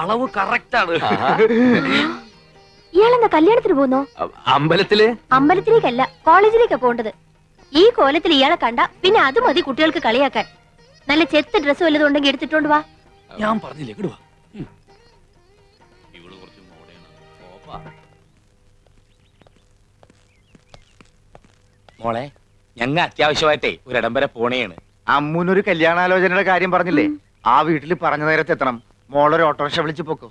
അളവ് കറക്റ്റ് ആണ്. ഇയാളെന്താ കല്യാണത്തിന് പോകുന്നോ? അമ്പലത്തിൽ? അമ്പലത്തിലേക്കല്ല കോളേജിലേക്കാ പോണ്ടത് ഈ കോലത്തിൽ ഇയാളെ കണ്ട പിന്നെ അത് മതി കുട്ടികൾക്ക് കളിയാക്കാൻ. നല്ല ചെത്ത് ഡ്രസ് വല്ലതും ഉണ്ടെങ്കിൽ എടുത്തിട്ടോണ്ട് വാ. ഞാൻ പറഞ്ഞില്ലേ ഇങ്ങട് വാ. ഇവൾ കുറച്ച് മോഡേണ്. ഓപ്പാ. മോളെ ഞങ്ങ അത്യാവശ്യമായിട്ടേ ഒരിടം വരെ പോണേണ്. അമ്മൂനൊരു കല്യാണാലോചനയുടെ കാര്യം പറഞ്ഞില്ലേ? ആ വീട്ടിൽ പറഞ്ഞ നേരത്തെ എത്തണം മോളൊരു ഓട്ടോറിക്ഷ വിളിച്ചു പോക്കും.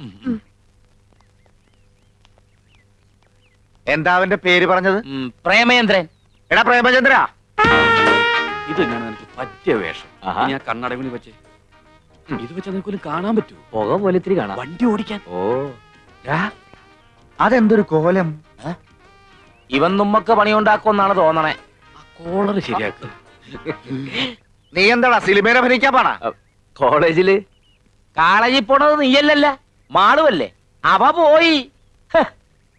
എന്താ അവന്റെ പേര് പറഞ്ഞത്? പ്രേമചന്ദ്രൻ. പ്രേമേന്ദ്രൻ എടാ പ്രേമചന്ദ്ര. ഇത് തന്നെയാണ് എനിക്ക് പറ്റിയ വേഷം. കണ്ണടവിളി വെച്ച് ഇത് വെച്ച് നിനക്കൊന്നും കാണാൻ പറ്റൂ പുക പോലെ ഇത്തിരി കാണാം. വണ്ടി ഓടിക്കാൻ. ഓ. അതെന്തൊരു കോലം? ഇവൻ നമ്മക്ക് പണിയുണ്ടാക്കുമെന്നാണ് തോന്നണേ. ആ കോളർ ശരിയാക്കും. നീ എന്താടാ സിനിമേനെ അഭിനയിക്കാൻ പാടാ കോളേജിൽ കോളേജിൽ പോണത് നീയല്ലല്ല. മാളുവല്ലേ. അവ പോയി.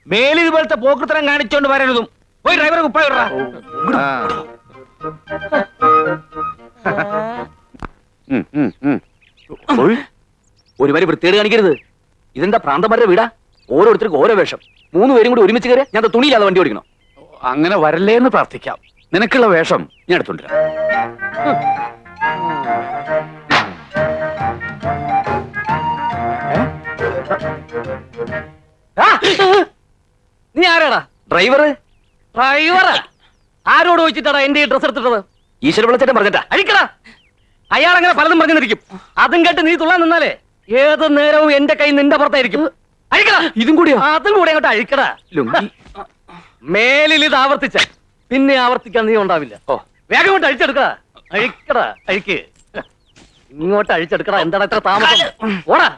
മേലിതുപോലത്തെ പോക്കൃത്തരം കാണിച്ചോണ്ട് വരരുതും. പോയി ഡ്രൈവറെ കുപ്പായിടാ ഒരു വരി വൃത്തിയേട് കാണിക്കരുത്. ഇതെന്താ പ്രാന്തന്മാരുടെ വീടാ? ഓരോരുത്തർക്കും ഓരോ വേഷം. മൂന്ന് പേരും കൂടി ഒരുമിച്ച് കയറി ഞാൻ തുണിയില്ലാതെ വണ്ടി ഓടിക്കണോ? അങ്ങനെ വരല്ലേ എന്ന് പ്രാർത്ഥിക്കാം. നിനക്കുള്ള വേഷം ഞാൻ എടുത്തോണ്ടിരാം നീ ആരാടാ? ഡ്രൈവർ ഡ്രൈവറാ? ആരോട് ചോദിച്ചിട്ടാടാ എന്റെ ഈ ഡ്രസ് എടുത്തിട്ടത്? ഈശ്വര വിളിച്ചിട്ട് പറഞ്ഞിട്ടാ. അഴിക്കടാ. അയാൾ അങ്ങനെ പലതും പറഞ്ഞിരിക്കും അതും കേട്ട് നീ തുള്ളാൻ നിന്നാലേ ഏത് നേരവും എന്റെ കൈ നിന്റെ പുറത്തായിരിക്കും. അഴിക്കടാ. ഇതും കൂടി അതും കൂടെ അങ്ങോട്ട് അഴിക്കടാ. ലുങ്കി. മേലിൽ ഇത് ആവർത്തിച്ച പിന്നെ ആവർത്തിക്കാൻ നീ ഉണ്ടാവില്ല. ഓ. വേഗം കൊണ്ട് അഴിച്ചെടുക്കടാ. അഴിക്കടാ അഴിക്ക്. ഇങ്ങോട്ട് അഴിച്ചെടുക്കടാ. എന്താണ് ഇത്ര താമസം? ഓടാ.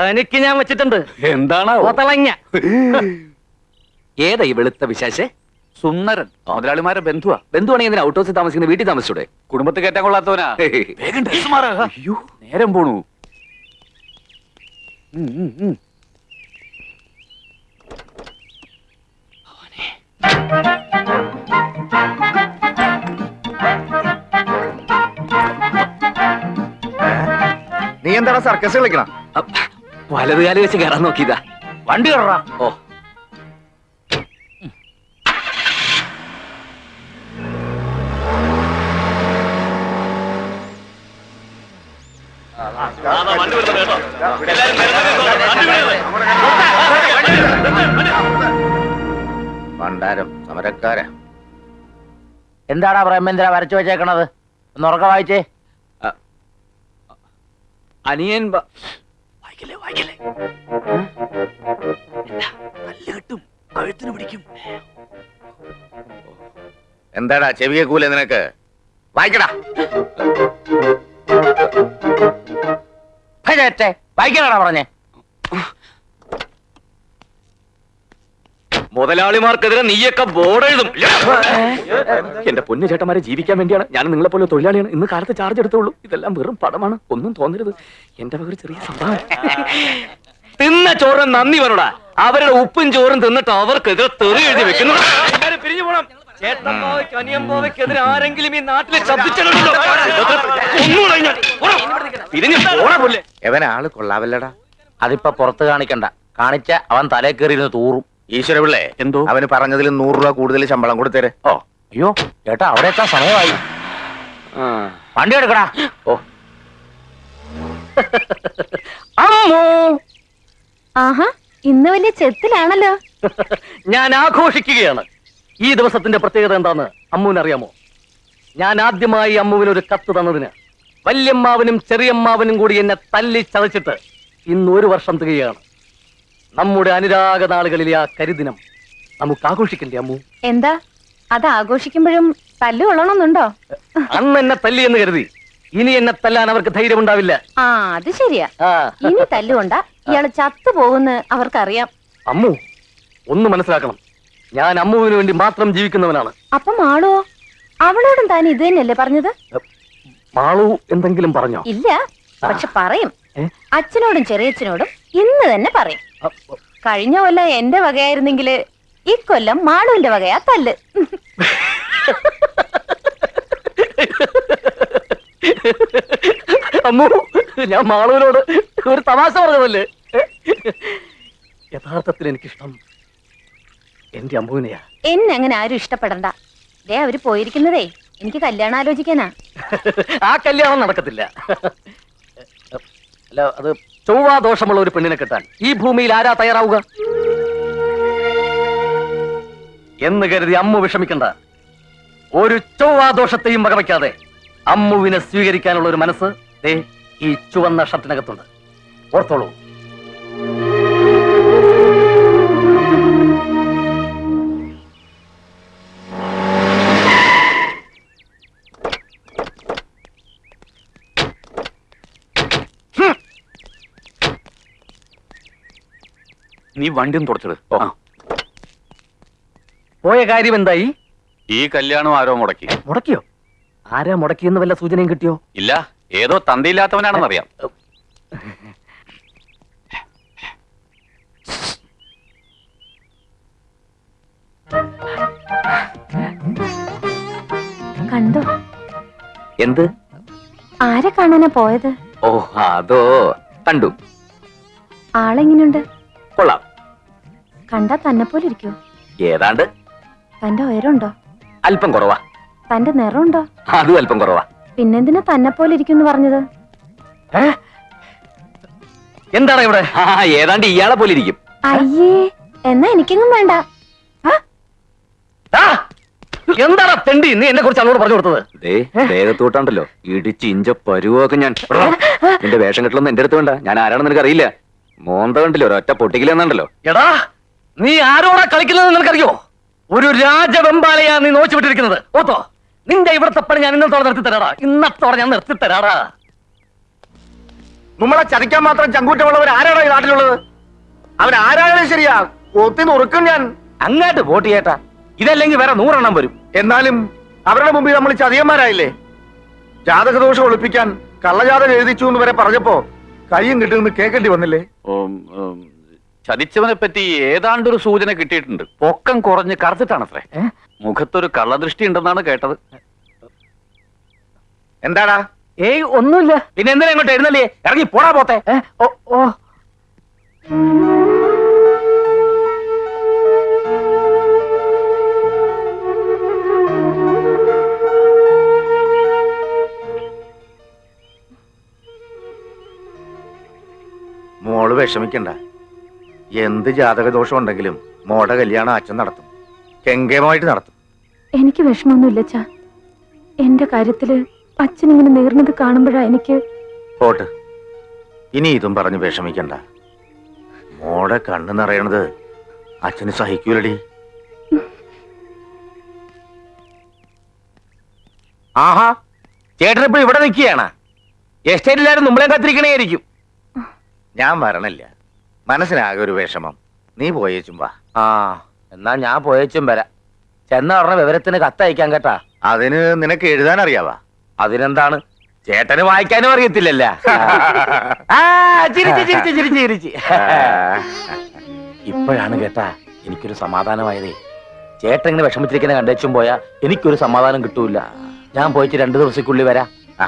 തനിക്ക് ഞാൻ വെച്ചിട്ടുണ്ട്. എന്താണോ ഓത്തളങ്ങ ഏതാ ഈ വെളുത്ത വിശേഷേ സുന്ദരൻ. മുതലാളിമാരെ ബന്ധുവാ. ബന്ധുവാണെങ്കിൽ എന്തിനാ ഔട്ട് ഹൗസിൽ താമസിക്കുന്ന വീട്ടിൽ താമസിച്ചൂടെ? കുടുംബത്തിൽ കയറ്റാൻ കൊള്ളാത്തവനാ. വേഗം ഡ്രസ് മാറാ. അയ്യോ. നേരം പോണു. നീ എന്താണ് സർക്കസ് കളിക്കണം? അപ്പ്, വലത് കാലം വെച്ച് കയറാൻ നോക്കിയതാ. വണ്ടി കയറാ ഓ. പണ്ടാരം സമരക്കാരാ. എന്താടാ പ്രേമേന്ദ്ര വരച്ചു വെച്ചേക്കണത്? ഒന്ന് ഉറക്കം വായിച്ചേ. അനിയൻ വായിക്കല്ലേ വായിക്കല്ലേ? നല്ല കെട്ടും കഴുത്തിന് പിടിക്കും. എന്താടാ ചെവി കൂല നിനക്ക്? വായിക്കടാ. വായിക്കാനാടാ പറഞ്ഞേ. മുതലാളിമാർക്കെതിരെ നീയൊക്കെ ബോർഡ് എഴുതും. എന്റെ പൊന്നു ചേട്ടന്മാരെ ജീവിക്കാൻ വേണ്ടിയാണ് ഞാൻ നിങ്ങളെ പോലെ തൊഴിലാളിയാണ്. ഇന്ന് കാലത്ത് ചാർജ് എടുത്തോളൂ ഇതെല്ലാം വെറും പടമാണ്. ഒന്നും തോന്നരുത്. എന്റെ പകർ ചെറിയ സംഭവം തിന്ന ചോറ് നന്ദി വരടാ അവരുടെ ഉപ്പും ചോറും തിന്നിട്ട് അവർക്കെതിരെ തെറി എഴുതി വെക്കുന്നു. പിരിഞ്ഞു പോണം. ആരെങ്കിലും ഈ ശബ്ദിച്ചിട്ടുണ്ടോ? ആൾ കൊള്ളാവല്ലടാ. അതിപ്പോ പുറത്ത് കാണിക്കണ്ട. കാണിച്ച അവൻ തലേ കയറിയിരുന്ന് തൂറും. ഈശ്വര പിള്ളേ എന്തോ? അവന് പറഞ്ഞതിൽ നൂറ് രൂപ കൂടുതൽ ശമ്പളം കൊടുത്തേരെ. ഓ അയ്യോ ചേട്ടാ അവിടെ എത്താൻ സമയമായി. ആ. വണ്ടി എടുക്കടാ. ഓ. അമ്മോ. ആഹാ ഇന്ന് വലിയ ചെത്തിലാണല്ലോ. ഞാൻ ആഘോഷിക്കുകയാണ്. ഈ ദിവസത്തിന്റെ പ്രത്യേകത എന്താന്ന് അമ്മുവിന് അറിയാമോ ഞാൻ ആദ്യമായി അമ്മുവിന് ഒരു കത്ത് തന്നതിന് വല്യമ്മാവനും ചെറിയമ്മാവനും കൂടി എന്നെ തല്ലി ചതച്ചിട്ട് ഇന്ന് ഒരു വർഷം തികയാണ് നമ്മുടെ അനുരാഗ നാളുകളിലെ ആ കരിദിനം നമുക്ക് ആഘോഷിക്കണ്ടേ അമ്മു? എന്താ? അത് ആഘോഷിക്കുമ്പോഴും തല്ലു കൊള്ളണമെന്നുണ്ടോ? അന്ന് എന്നെ തല്ലി എന്ന് കരുതി. ഇനി എന്നെ തല്ലാൻ അവർക്ക് ധൈര്യം ഉണ്ടാവില്ല ആ അത് ശരിയാ. ആ. ഇനി തല്ലുകൊണ്ട ഇയാൾ ചത്തു പോകുന്ന് അവർക്കറിയാം. അമ്മു ഒന്ന് മനസ്സിലാക്കണം. ഞാൻ അമ്മുവിന് വേണ്ടി മാത്രം ജീവിക്കുന്നവനാണ്. അപ്പം ആളോ അവളോടും താൻ ഇത് തന്നെയല്ലേ പറഞ്ഞത്? മാളു എന്തെങ്കിലും പറഞ്ഞോ? ഇല്ല പക്ഷെ പറയും? അച്ഛനോടും ചെറിയച്ഛനോടും ഇന്ന് തന്നെ പറയും. കഴിഞ്ഞ കൊല്ലം എന്റെ വകയായിരുന്നെങ്കിൽ ഇക്കൊല്ലം മാളുവിന്റെ വകയാ തല്ല്. അമ്മു ഞാൻ മാളുവിനോട് ഒരു തമാശ പറഞ്ഞതല്ലേ? യഥാർത്ഥത്തിൽ എനിക്കിഷ്ടം എന്റെ അമ്മുവിനെയാ. എന്നെ അങ്ങനെ ആരും ഇഷ്ടപ്പെടണ്ട. ദേ അവർ പോയിരിക്കുന്നതേ. എനിക്ക് കല്യാണം ആലോചിക്കാനാ. ആ കല്യാണം നടക്കത്തില്ല. അല്ല അത് ചൊവ്വാ ദോഷമുള്ള ഒരു പെണ്ണിനെ കിട്ടാൻ. ഈ ഭൂമിയിൽ ആരാ തയ്യാറാവുക? എന്ന് കരുതി അമ്മു വിഷമിക്കണ്ട. ഒരു ചൊവ്വാ ദോഷത്തെയും വകവയ്ക്കാതെ അമ്മുവിനെ സ്വീകരിക്കാനുള്ള ഒരു മനസ്സ് ദേ ഈ ചുവന്ന ഷർട്ടിനകത്തുണ്ട്. ഓർത്തോളൂ. നീ വണ്ടിയും തുടച്ചത് പോയ കാര്യം എന്തായി? ഈ കല്യാണം ആരോ മുടക്കി. മുടക്കിയോ? ആരാ മുടക്കിയെന്ന് വല്ല സൂചനയും കിട്ടിയോ? ഇല്ല ഏതോ തന്തയില്ലാത്തവനാണെന്നറിയാം. കണ്ടോ? എന്ത്? ആരെ കാണാനാ പോയത്? ഓ അതോ കണ്ടു. ആളെങ്ങനെയുണ്ട് കൊള്ളാം. കണ്ടാ തന്നെ പോലെ ഇരിക്കോ. ഏതാണ്ട്? തന്റെ ഉയരമുണ്ടോ? അല്പം കുറവാ. തന്റെ നിറമുണ്ടോ? അതും അല്പം കുറവാ. പിന്നെന്തിനാ തന്നെ പോലെ ഇരിക്കും പറഞ്ഞത്? എന്താണ് ഇവിടെ? ആ ഏതാണ്ട് ഇയാളെ പോലെ ഇരിക്കും. അയ്യേ എന്നാ എനിക്കെങ്ങും വേണ്ട! എന്താണ് തെണ്ടി? നീ എന്നെ കുറിച്ച് അവളോട് പറഞ്ഞു കൊടുത്തത്. ദേ ദേഹത്തോട്ടാണ്ടല്ലോ. ഇടിച്ച് ഇഞ്ച പരുവൊക്കെ ഞാൻ നിന്റെ വേഷം കെട്ടലൊന്നും എന്റെ അടുത്ത് വേണ്ട. ഞാൻ ആരാണെന്ന് നിനക്ക് അറിയില്ല മോന്ത കണ്ടില്ലോ ഒരൊറ്റ പൊട്ടിക്കില്ലെന്നുണ്ടല്ലോ. എടാ നീ ആരോടാ കളിക്കുന്നത് നിനക്കറിയോ? ഒരു രാജവെമ്പാലയാ നീ നോച്ചു വിട്ടിരിക്കുന്നത്. ഓത്തോ നിന്റെ ഇവിടുത്തെ പണി ഞാൻ ഇന്നത്തോടെ നിർത്തി തരാടാ. ഇന്നത്തോടെ ഞാൻ നിർത്തി തരാടാ. നമ്മളെ ചതിക്കാൻ മാത്രം ചങ്കൂറ്റമുള്ളവർ ആരാണോ ഈ നാട്ടിലുള്ളത്? അവരാരായാലും ശരിയാ. കൊത്തി നുറുക്കും ഞാൻ. അങ്ങോട്ട് വോട്ട് ചെയ്യട്ടാ. ഇതല്ലെങ്കിൽ വേറെ നൂറെണ്ണം വരും. എന്നാലും അവരുടെ മുമ്പിൽ നമ്മൾ ചതിയന്മാരായില്ലേ? ജാതകദോഷം ഒളിപ്പിക്കാൻ കള്ളജാതകം എഴുതിച്ചു എന്ന് വരെ പറഞ്ഞപ്പോ കയ്യും കിട്ടുമെന്ന് കേൾക്കേണ്ടി വന്നില്ലേ? ചതിച്ചവനെ പറ്റി ഏതാണ്ടൊരു സൂചന കിട്ടിയിട്ടുണ്ട്. പൊക്കം കുറഞ്ഞ് കറുത്തിട്ടാണത്രേ. മുഖത്തൊരു കള്ളദൃഷ്ടി ഉണ്ടെന്നാണ് കേട്ടത്. എന്താടാ? ഏയ് ഒന്നുമില്ല. പിന്നെ എന്തിനാ ഇങ്ങോട്ട് എഴുന്നല്ലേ ഇറങ്ങി പോടാ പോത്തെ. ഓ ഓ. മോൾ വിഷമിക്കണ്ട. എന്ത് ജാതകദോഷം ഉണ്ടെങ്കിലും മോടെ കല്യാണം അച്ഛൻ നടത്തും. കെങ്കേമമായിട്ട് നടത്തും. എനിക്ക് വിഷമമൊന്നുമില്ല അച്ഛാ എന്റെ കാര്യത്തിൽ അച്ഛൻ ഇങ്ങനെ നേർന്നത് കാണുമ്പോഴാ എനിക്ക് പോട്ട്. ഇനി ഇതും പറഞ്ഞ് വിഷമിക്കണ്ട. മോടെ കണ്ണു നിറയണത് അച്ഛന് സഹിക്കൂലടി. ആഹാ ചേട്ടൻ ഇപ്പൊ ഇവിടെ നിൽക്കുകയാണ്. എസ്റ്റേറ്റിലാരും നമ്മളെ കത്തിരിക്കണേയിരിക്കും ഞാൻ വരണില്ല. മനസ്സിനാകെ ഒരു വിഷമം. നീ പോയേച്ചും വാ. ആ എന്നാ ഞാൻ പോയേച്ചും വരാം. ചെന്ന ഉടനെ വിവരത്തിന് കത്തയക്കാൻ കേട്ടാ. അതിന് നിനക്ക് എഴുതാൻ അറിയാവാ അതിനെന്താണ്? ചേട്ടന് വായിക്കാനും അറിയത്തില്ലല്ല? ഇപ്പോഴാണ് കേട്ടാ എനിക്കൊരു സമാധാനമായതേ. ചേട്ടൻ ഇങ്ങനെ വിഷമിച്ചിരിക്കുന്ന കണ്ടേച്ചും പോയാ എനിക്കൊരു സമാധാനം കിട്ടൂല. ഞാൻ പോയിട്ട് രണ്ടു ദിവസക്കുള്ളിൽ വരാം. ആ.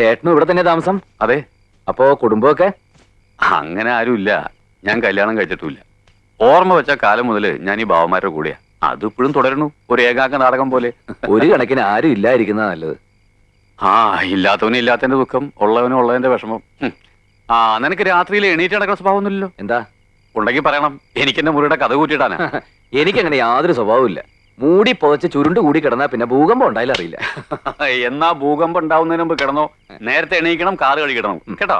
ചേട്ടനും ഇവിടെ തന്നെ താമസം. അതെ. അപ്പോ കുടുംബമൊക്കെ? അങ്ങനെ ആരുമില്ല. ഞാൻ കല്യാണം കഴിച്ചിട്ടില്ല ഓർമ്മ വെച്ച കാലം മുതൽ ഞാൻ ഈ ബാവന്മാരുടെ കൂടെയാ. അതിപ്പോഴും തുടരുന്നു. ഒരു ഏകാംഗ നാടകം പോലെ. ഒരു കണക്കിന് ആരും ഇല്ലായിരിക്കുന്ന നല്ലത്. ആ ഇല്ലാത്തവന് ഇല്ലാത്തതിന്റെ ദുഃഖം ഉള്ളവനും ഉള്ളതിന്റെ വിഷമം. ആ നിനക്ക് രാത്രിയിൽ എണീറ്റ് നടക്കുന്ന സ്വഭാവമൊന്നുമില്ലല്ലോ എന്താ? ഉണ്ടെങ്കിൽ പറയണം. എനിക്കെന്റെ മുറിയുടെ കഥ കൂട്ടിയിട്ടാണ് എനിക്കങ്ങനെ യാതൊരു സ്വഭാവമില്ല മൂടി പുതച്ച് ചുരുണ്ട് കൂടി കിടന്നാ പിന്നെ ഭൂകമ്പം ഉണ്ടായാലും അറിയില്ല. എന്നാ ഭൂകമ്പം ഉണ്ടാവുന്നതിന് മുമ്പ് കിടന്നോ? നേരത്തെ എണീക്കണം കാറ് കഴുകിടണം കേട്ടോ?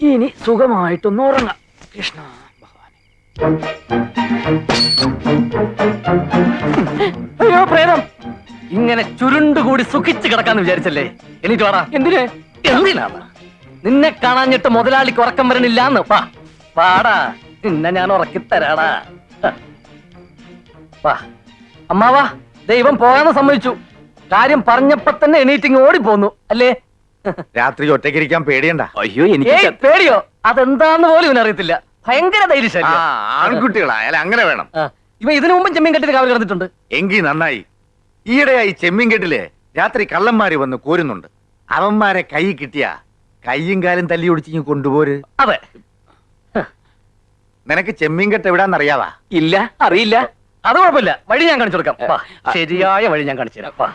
ഇനി സുഖമായിട്ടൊന്ന് ഉറങ്ങാം. കൃഷ്ണ അയ്യോ പ്രേതം. ഇങ്ങനെ ചുരുണ്ട് കൂടി സുഖിച്ച് കിടക്കാന്ന് വിചാരിച്ചല്ലേ? എനിക്ക് വാടാ. എന്തിന്? എന്തിനാണ്? നിന്നെ കാണാഞ്ഞിട്ട് മുതലാളിക്ക് ഉറക്കം വരണില്ലാന്ന്. പാ പാടാ നിന്നെ ഞാൻ ഉറക്കി തരാടാ ഹ. വാ. അമ്മാവാ ദൈവം പോകാന്ന് സമ്മതിച്ചു. കാര്യം പറഞ്ഞപ്പോ തന്നെ എണീറ്റിങ് പോന്നു അല്ലേ? രാത്രി ഒറ്റയ്ക്കിരിക്കാൻ പേടിയണ്ട. അയ്യോ എനിക്ക് പേടിയോ? അതെന്താന്ന് പോലും ഇവനറിയത്തില്ല ഭയങ്കര ധൈര്യശാലി ആൺകുട്ടികളായാലും അങ്ങനെ വേണം. ഇവ ഇതിനു മുമ്പ് ചെമ്മീൻ കെട്ടിൽ കാവൽ കിടന്നിട്ടുണ്ട്. എങ്കി നന്നായി. ഈയിടെയായി ചെമ്മീൻ കെട്ടിൽ രാത്രി കള്ളന്മാര് വന്ന് കോരുന്നുണ്ട്. അവന്മാരെ കൈ കിട്ടിയ കൈയും കാലും തല്ലി ഒടിച്ചിങ്ങ് കൊണ്ടുപോര്. അതെ. നിനക്ക് ചെമ്മീൻ കെട്ട് എവിടാന്നറിയാവാ? ഇല്ല അറിയില്ല. അത് കുഴപ്പമില്ല. വഴി ഞാൻ കാണിച്ചു കൊടുക്കാം. വാ, ശരിയായ വഴി ഞാൻ കാണിച്ചു തരാം. വാ.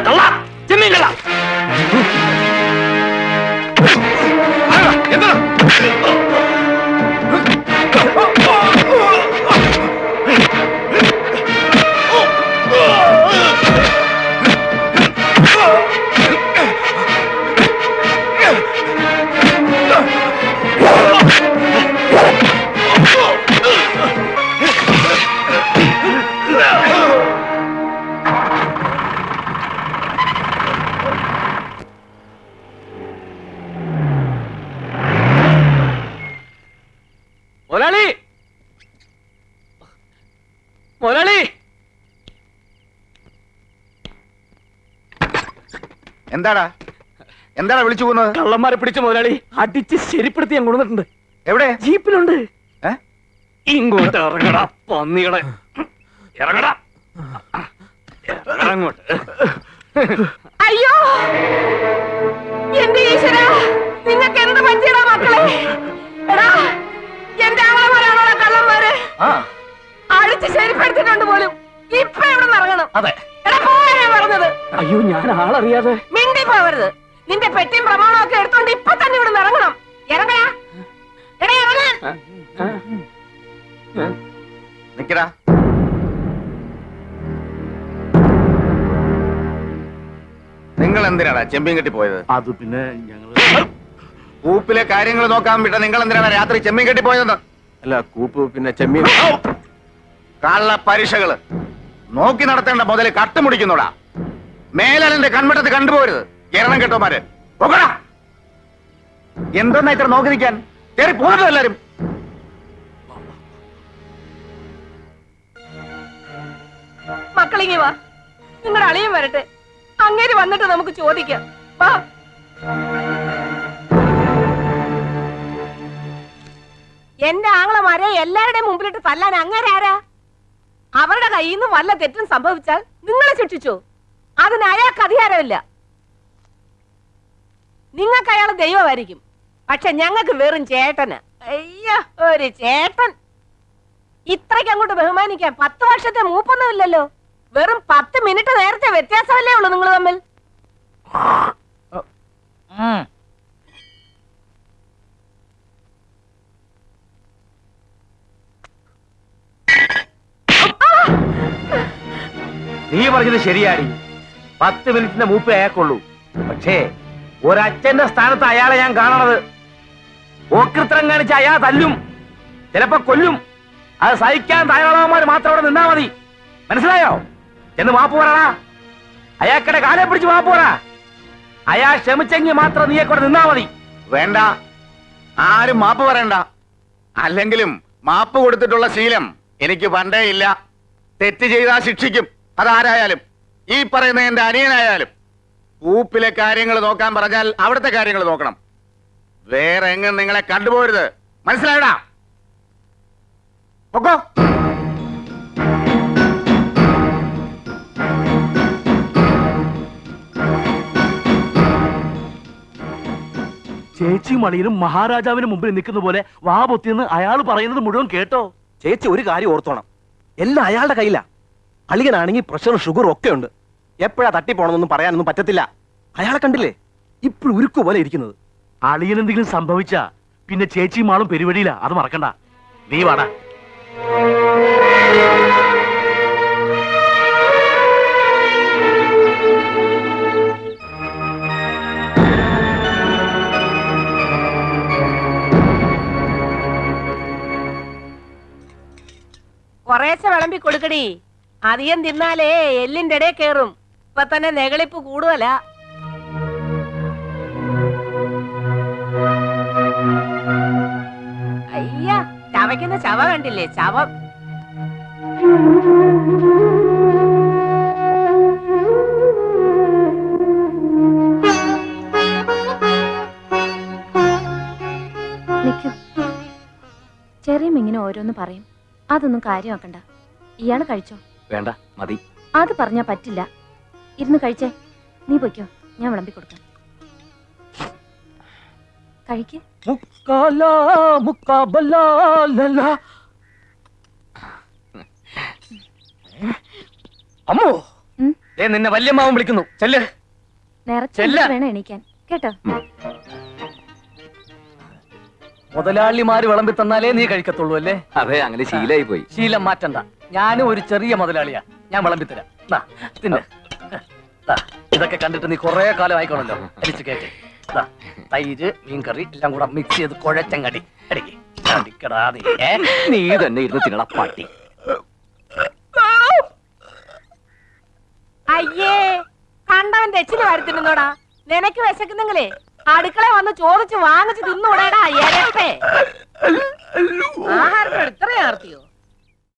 ഡാ, ഡാ, കള്ളാ, ചെമ്മീൻ കള്ളാ. ആരാ, എന്താടാ? എന്താടാ വിളിച്ചു പോകുന്നത്? കള്ളന്മാരെ പിടിച്ച മുതലാളി അടിച്ച് ശരിപ്പെടുത്തി ഞാൻ കൊണ്ടുവന്നിട്ടുണ്ട്. എവിടെ? ജീപ്പിലുണ്ട്. ഏ? ഇങ്ങോട്ട് ഇറങ്ങടാ പന്നികളെ. ഇറങ്ങടാ. ഇറങ്ങോട്ട്. അങ്ങോട്ട് അയ്യോ! എന്റെ ഈശ്വര നിങ്ങൾക്ക് എന്ത് പറ്റിയടാ മക്കളെ? എടാ എന്റെ ആങ്ങളമാരാണോടാ കള്ളന്മാര്? ആ. അടിച്ച് ശരിപ്പെടുത്തിട്ടുണ്ട് പോലും ഇപ്പൊ എവിടെ ഇറങ്ങണം? അതെ. എടാ പോവാ ഞാൻ പറഞ്ഞത്. അയ്യോ ഞാൻ ആളറിയാതെ. പോവരുത് നിന്റെ പെട്ടിയും പ്രമാണവും ഒക്കെ എടുത്തോണ്ട് ഇപ്പൊ തന്നെ ഇവിടെ ഇറങ്ങണം. ഇറങ്ങടാ. എടാ ഇറങ്ങാൻ ആ, ആ. നിക്കടാ. നിങ്ങൾ എന്തിനാടാ ചെമ്പിയും കെട്ടി പോയത്? അത് പിന്നെ ഞങ്ങൾ കൂപ്പിലെ കാര്യങ്ങൾ നോക്കാൻ വിട്ട നിങ്ങൾ എന്തിനാണ് രാത്രി ചെമ്മീൻ കെട്ടി പോയതെന്ന്? അല്ല കൂപ്പ് പിന്നെ ചെമ്മീൻ. കള്ള പരീക്ഷകൾ. നോക്കി നടത്തേണ്ട മുതൽ കട്ടുമുടിക്കുന്നോടാ മേലലിന്റെ കൺമട്ടത്ത് കണ്ടുപോരുത്. എരണം കെട്ടോമാര് പോകടാ എന്തെന്നാ ഇത്ര നോക്കി നിൽക്കാൻ കയറി പോകുന്നത് എല്ലാരും. മക്കളിങ്ങി വാ. നിങ്ങളുടെ അളിയും വരട്ടെ. അങ്ങേര് വന്നിട്ട് നമുക്ക് ചോദിക്കാം. വാ. എന്റെ ആങ്ങളമാരെ എല്ലാവരുടെയും മുമ്പിലിട്ട് തല്ലാൻ അങ്ങേരാരാ? അവരുടെ കയ്യിൽ നിന്ന് വല്ല തെറ്റും സംഭവിച്ചാൽ നിങ്ങളെ ശിക്ഷിച്ചു? അതിന് അയാൾക്ക് അധികാരമില്ല. നിങ്ങൾക്ക് അയാൾ ദൈവമായിരിക്കും. പക്ഷെ ഞങ്ങൾക്ക് വെറും ചേട്ടന്. അയ്യോ. ഒരു ചേട്ടൻ. ഇത്രയ്ക്ക് അങ്ങോട്ട് ബഹുമാനിക്കാൻ പത്ത് വർഷത്തെ മൂപ്പൊന്നുമില്ലല്ലോ. വെറും പത്ത് മിനിറ്റ് നേരത്തെ വ്യത്യാസമല്ലേ ഉള്ളൂ നിങ്ങൾ തമ്മിൽ? നീ പറഞ്ഞത് ശരിയാടി. പത്ത് മിനിറ്റിന്റെ മൂപ്പേ അയാൾക്കുള്ളൂ. പക്ഷേ ഒരച്ഛന്റെ സ്ഥാനത്ത് അയാളെ ഞാൻ കാണണത്. ഓക്കൃത്രം കാണിച്ച് അയാൾ തല്ലും. ചിലപ്പോ കൊല്ലും. അത് സഹിക്കാൻ തയ്യാറാവന്മാർ മാത്രം അവിടെ നിന്നാ മതി. മനസ്സിലായോ? എന്ന് മാപ്പ് പറടാ. അയാക്കടെ കാലെ പിടിച്ച് മാപ്പ് പറ. അയാൾ ക്ഷമിച്ചെങ്കിൽ മാത്രം നീയെ കൂടെ നിന്നാ മതി. വേണ്ട. ആരും മാപ്പ് പറയണ്ട. അല്ലെങ്കിലും മാപ്പ് കൊടുത്തിട്ടുള്ള ശീലം എനിക്ക് പണ്ടേ ഇല്ല. തെറ്റ് ചെയ്താൽ ശിക്ഷിക്കും. അതാരായാലും. ഈ പറയുന്ന എന്റെ അനിയനായാലും. കൂപ്പിലെ കാര്യങ്ങൾ നോക്കാൻ പറഞ്ഞാൽ അവിടുത്തെ കാര്യങ്ങൾ നോക്കണം. വേറെ എങ്ങും നിങ്ങളെ കണ്ടുപോരുത്. മനസ്സിലായടാ? പൊക്കോ. ചേച്ചി മണിയിലും മഹാരാജാവിന് മുമ്പിൽ നിൽക്കുന്ന പോലെ വാ പൊത്തിയെന്ന് അയാൾ പറയുന്നത് മുഴുവൻ കേട്ടോ? ചേച്ചി ഒരു കാര്യം ഓർത്തോണം. എല്ലാം അയാളുടെ കയ്യിലാ. അളിയനാണെങ്കിൽ പ്രഷറും ഷുഗറും ഒക്കെ ഉണ്ട്. എപ്പോഴാ തട്ടിപ്പോണെന്നൊന്നും പറയാനൊന്നും പറ്റത്തില്ല. അയാളെ കണ്ടില്ലേ? ഇപ്പോഴും ഉരുക്കു പോലെ ഇരിക്കുന്നത്. അളിയൻ എന്തെങ്കിലും സംഭവിച്ച പിന്നെ ചേച്ചിയും ആളും പെരുവഴിയില്ല അത് മറക്കണ്ട. നീ വാടാ. കൊറേശ്ശെ വിളമ്പി കൊടുക്കടി. അധികം തിന്നാലേ എല്ലിന്റെ ഇടയിൽ കേറും ഇപ്പൊ തന്നെ നെകളിപ്പ് കൂടുതലാ. അയ്യ ചവയ്ക്കുന്ന ചവ കണ്ടില്ലേ ചവം. ചെറിയ ഇങ്ങനെ ഓരോന്ന് പറയും. അതൊന്നും കാര്യമാക്കണ്ട. ഇയാൾ കഴിച്ചോ? വേണ്ട മതി. അത് പറഞ്ഞാ പറ്റില്ല. ഇരുന്ന് കഴിച്ചേ. നീ പൊയ്ക്കോ. ഞാൻ വിളമ്പി കൊടുക്കാം. കഴിക്ക്. അമ്മോ. നിന്നെ വല്യമ്മാവൻ വിളിക്കുന്നു. ചെല്ല്. നേരത്തെ ചെല്ല. വേണം എണീക്കാൻ. കേട്ടോ? മുതലാളിമാര് വിളമ്പി തന്നാലേ നീ കഴിക്കത്തുള്ളൂ അല്ലേ? അതെ അങ്ങനെ ശീലായി പോയി. ശീലം മാറ്റണ്ട. ഞാനും ഒരു ചെറിയ മുതലാളിയാ. ഞാൻ വിളമ്പി തരാം. ഇതൊക്കെ കണ്ടിട്ട് നീ കൊറേ കാലം ആയിക്കോണല്ലോ അടിച്ചു കേക്ക്. ദാ, തൈര് മീൻകറി എല്ലാം കൂടെ മിക്സ് ചെയ്ത് കുഴച്ചങ്ങടി. അടിക്ക് അടിക്കടാ നീ? നീ തന്നെ ഇരുന്ന് തിന്നണ പട്ടി. അയ്യേ കണ്ടവൻ തെച്ചിന് വരുത്തിരുന്നോടാ. നിനക്ക് വിശക്കുന്നെങ്കിലേ അടുക്കള വന്ന് ചോദിച്ച് വാങ്ങിച്ച് തിന്നൂടാടാ എരപ്പേ ആഹാരത്തോട് ഇത്രയും ആർത്തിയോ?